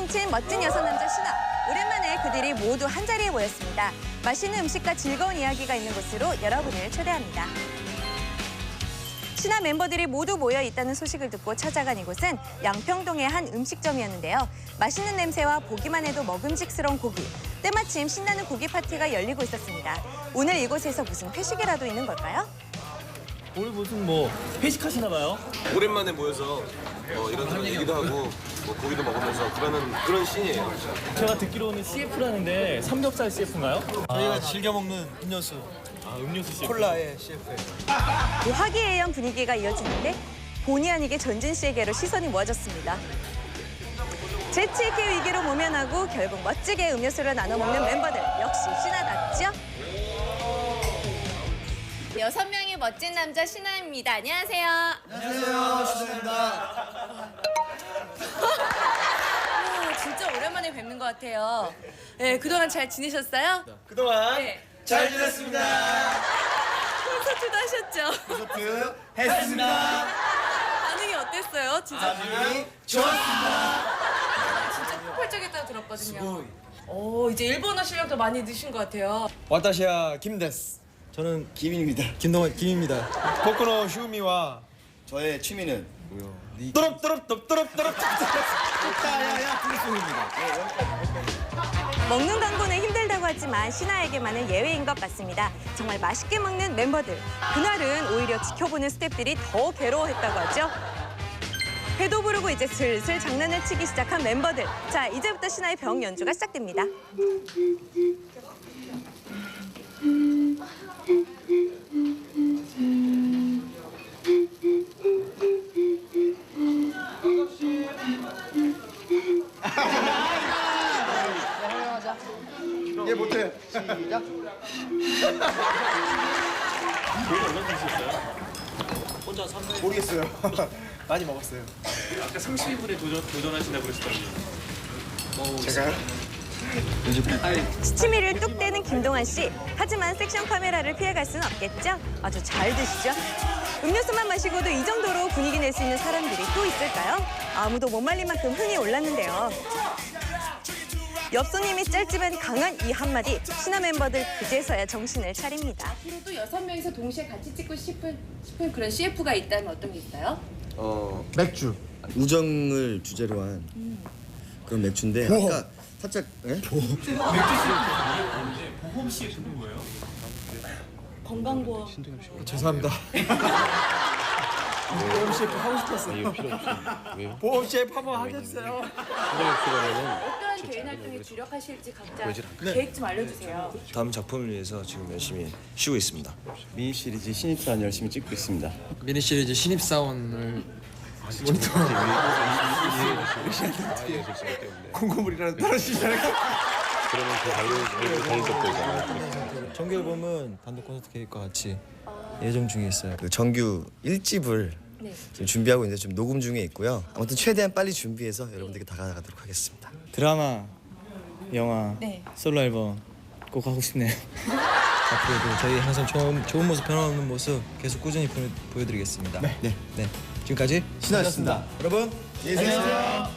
뭉친 멋진 여섯 남자 신화. 오랜만에 그들이 모두 한 자리에 모였습니다. 맛있는 음식과 즐거운 이야기가 있는 곳으로 여러분을 초대합니다. 신화 멤버들이 모두 모여 있다는 소식을 듣고 찾아간 이곳은 양평동의 한 음식점이었는데요. 맛있는 냄새와 보기만 해도 먹음직스러운 고기. 때마침 신나는 고기 파티가 열리고 있었습니다. 오늘 이곳에서 무슨 회식이라도 있는 걸까요? 오늘 무슨 뭐 회식하시나 봐요? 오랜만에 모여서 어, 이런저런 얘기도 하고 뭐 고기도 먹으면서 그러는 그런 씬이에요. 제가 듣기로는 CF라는데 삼겹살 CF인가요? 저희가 즐겨 먹는 음료수 아 음료수 CF. 콜라의 CF. 이 화기애애한 분위기가 이어지는데 본의 아니게 전진 씨에게로 시선이 모아졌습니다. 재치 있게 위기로 모면하고 결국 멋지게 음료수를 나눠 먹는 멤버들 역시 신하답죠? 여섯 명의 멋진 남자 신하입니다. 안녕하세요. 안녕하세요, 시선입니다. 오, 진짜 오랜만에 뵙는 것 같아요. 네, 그동안 잘 지내셨어요? 그동안 네. 잘 지냈습니다. 콘서트도 하셨죠? 콘서트 했습니다. 반응이 어땠어요? 진짜 반응이 좋았습니다. 진짜 폭발적이었다고 들었거든요. 오, 이제 일본어 실력도 많이 느신 것 같아요. 와타시아 김데스. 저는 김입니다. 김동원 김입니다. 포크노 슈미와 저의 취미는 또럽 또럽 또럽 또럽 또럽 야야야 플리송입니다. 먹는 광고는 힘들다고 하지만 신하에게만은 예외인 것 같습니다. 정말 맛있게 먹는 멤버들. 그날은 오히려 지켜보는 스태프들이 더 괴로워했다고 하죠. 배도 부르고 이제 슬슬 장난을 치기 시작한 멤버들. 자, 이제부터 신하의 병 연주가 시작됩니다. 얘 못해. 혼자 3분 모르겠어요. 많이 먹었어요. 아까 32분에 도전, 도전하신다고 그러시더라고요. 제가요? 시치미를 뚝 떼는 김동완 씨. 하지만 섹션 카메라를 피해갈 수는 없겠죠? 아주 잘 드시죠? 음료수만 마시고도 이 정도로 분위기 낼 수 있는 사람들이 또 있을까요? 아무도 못 말릴 만큼 흥이 올랐는데요. 옆 손님이 짧지만 강한 이 한마디 신화 멤버들 그제서야 정신을 차립니다. 앞으로도 여섯 명이서 동시에 같이 찍고 싶은 싶은 그런 CF가 있다면 어떤 게 있어요? 어 맥주. 우정을 주제로 한 그런 맥주인데 아까 살짝 예? 보험 CF는 뭐예요? 건강보험. 죄송합니다. 보험 셰프 하고 싶었어요. 보험 셰프 한번 하겠어요. 어떠한 개인 활동에 주력하실지 각자 계획 좀 알려주세요. 다음 작품을 위해서 지금 열심히 쉬고 있습니다. 미니 시리즈 신입사원 열심히 찍고 있습니다. 미니 시리즈 신입 사원을 모니터 콩고물이라는 떨어지지 않을까? 정규 앨범은 단독 콘서트 계획과 같이 예정 중에 있어요. 그 정규 1집을 네. 지금 준비하고 있는데 좀 녹음 중에 있고요. 아무튼 최대한 빨리 준비해서 여러분들께 다가가도록 하겠습니다. 드라마, 영화, 네. 솔로 앨범 꼭 하고 싶네요. 앞으로도 저희 항상 좋은, 좋은 모습, 변함없는 모습 계속 꾸준히 보여, 보여드리겠습니다. 네. 네. 지금까지 신하였습니다. 여러분, 안녕히 계세요.